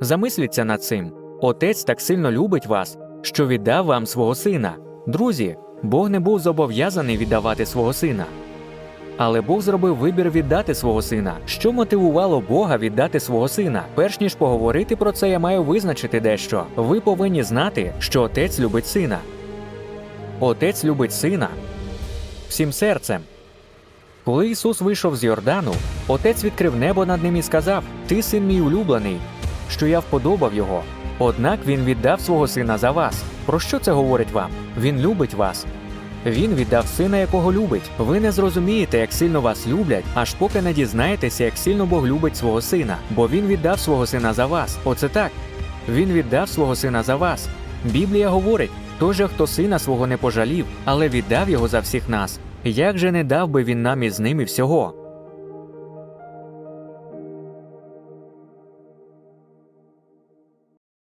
Замисліться над цим. Отець так сильно любить вас, що віддав вам свого сина. Друзі, Бог не був зобов'язаний віддавати свого сина. Але Бог зробив вибір віддати свого сина. Що мотивувало Бога віддати свого сина? Перш ніж поговорити про це, я маю визначити дещо. Ви повинні знати, що отець любить сина. Отець любить сина всім серцем. Коли Ісус вийшов з Йордану, отець відкрив небо над ним і сказав: Ти син мій улюблений, що я вподобав його. Однак він віддав свого сина за вас. Про що це говорить вам? Він любить вас. Він віддав сина, якого любить. Ви не зрозумієте, як сильно вас люблять, аж поки не дізнаєтеся, як сильно Бог любить свого сина, бо він віддав свого сина за вас. Оце так. Він віддав свого сина за вас. Біблія говорить: той же, хто сина свого не пожалів, але віддав його за всіх нас. Як же не дав би він нам із ними всього?